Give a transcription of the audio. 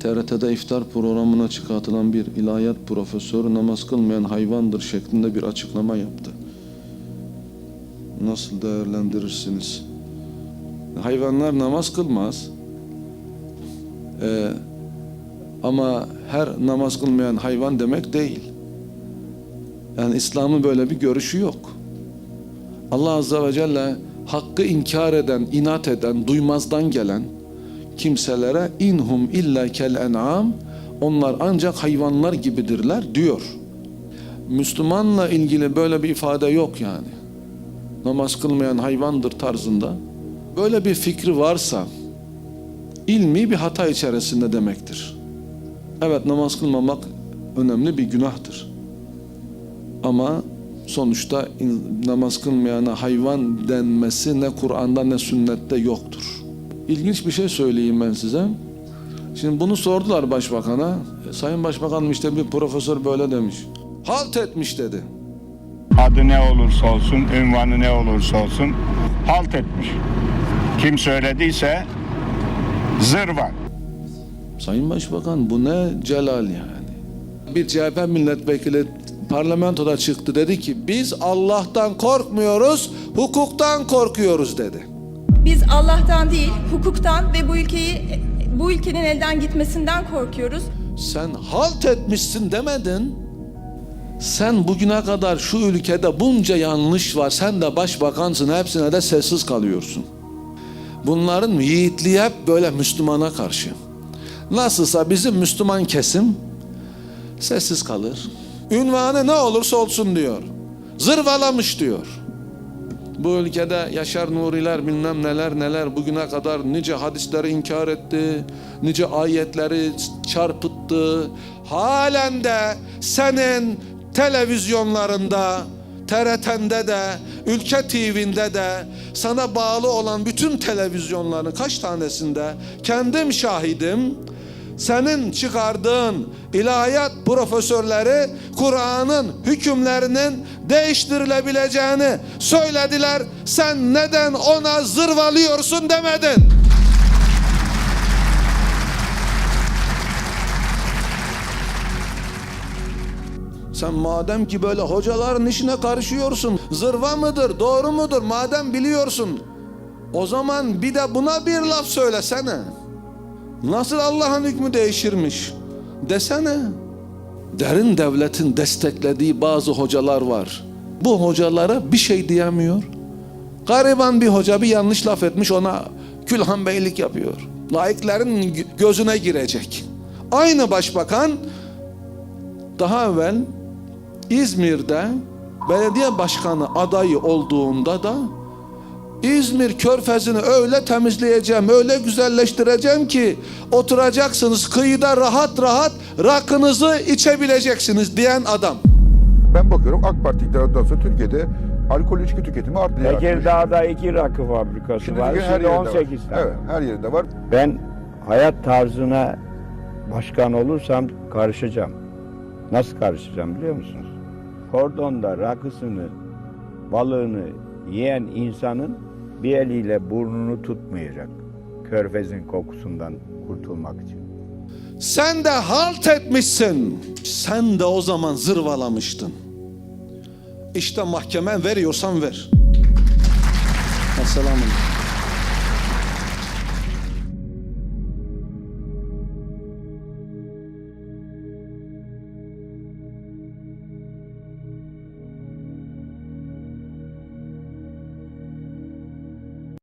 TRT'de iftar programına çıkartılan bir ilahiyat profesörü namaz kılmayan hayvandır şeklinde bir açıklama yaptı. Nasıl değerlendirirsiniz? Hayvanlar namaz kılmaz. Ee, ama her namaz kılmayan hayvan demek değil. Yani İslam'ın böyle bir görüşü yok. Allah Azze ve Celle hakkı inkar eden, inat eden, duymazdan gelen kimselere inhum illa kel en'am onlar ancak hayvanlar gibidirler diyor. Müslümanla ilgili böyle bir ifade yok yani. Namaz kılmayan hayvandır tarzında. Böyle bir fikri varsa ilmi bir hata içerisinde demektir. Evet namaz kılmamak önemli bir günahtır. Ama sonuçta namaz kılmayana hayvan denmesi ne Kur'an'da ne sünnette yoktur. İlginç bir şey söyleyeyim ben size. Şimdi bunu sordular başbakana. E, Sayın Başbakanım işte bir profesör böyle demiş. Halt etmiş dedi. Adı ne olursa olsun, ünvanı ne olursa olsun halt etmiş. Kim söylediyse zırva. Sayın Başbakan bu ne celal yani. Bir CHP milletvekili parlamentoda çıktı dedi ki biz Allah'tan korkmuyoruz, hukuktan korkuyoruz dedi. Biz Allah'tan değil, hukuktan ve bu ülkeyi bu ülkenin elden gitmesinden korkuyoruz. Sen halt etmişsin demedin. Sen bugüne kadar şu ülkede bunca yanlış var. Sen de başbakansın. Hepsine de sessiz kalıyorsun. Bunların yiğitliği hep böyle Müslümana karşı. Nasılsa bizim Müslüman kesim sessiz kalır. Ünvanı ne olursa olsun diyor. Zırvalamış diyor. Bu ülkede Yaşar Nuriler bilmem neler neler bugüne kadar nice hadisleri inkar etti, nice ayetleri çarpıttı. Halen de senin televizyonlarında, TRT'nde de, Ülke TV'nde de sana bağlı olan bütün televizyonların kaç tanesinde kendim şahidim. Senin çıkardığın ilahiyat profesörleri Kur'an'ın hükümlerinin değiştirilebileceğini söylediler. Sen neden ona zırvalıyorsun demedin. Sen madem ki böyle hocaların işine karışıyorsun, zırva mıdır, doğru mudur madem biliyorsun. O zaman bir de buna bir laf söylesene. Nasıl Allah'ın hükmü değişirmiş desene. Derin devletin desteklediği bazı hocalar var. Bu hocalara bir şey diyemiyor. Gariban bir hoca bir yanlış laf etmiş ona külhan beylik yapıyor. Laiklerin gözüne girecek. Aynı başbakan daha evvel İzmir'de belediye başkanı adayı olduğunda da İzmir körfezini öyle temizleyeceğim, öyle güzelleştireceğim ki oturacaksınız kıyıda rahat rahat rakınızı içebileceksiniz diyen adam. Ben bakıyorum AK Parti iktidarından sonra Türkiye'de alkol içki tüketimi arttı. Tekirdağ'da iki rakı fabrikası Şimdi var. her Şimdi yerinde 18 var. tane. Evet, her yerinde var. Ben hayat tarzına başkan olursam karışacağım. Nasıl karışacağım biliyor musunuz? Kordonda rakısını, balığını yiyen insanın bir eliyle burnunu tutmayacak. Körfezin kokusundan kurtulmak için. Sen de halt etmişsin. Sen de o zaman zırvalamıştın. İşte mahkemen veriyorsan ver. Esselamu aleyküm.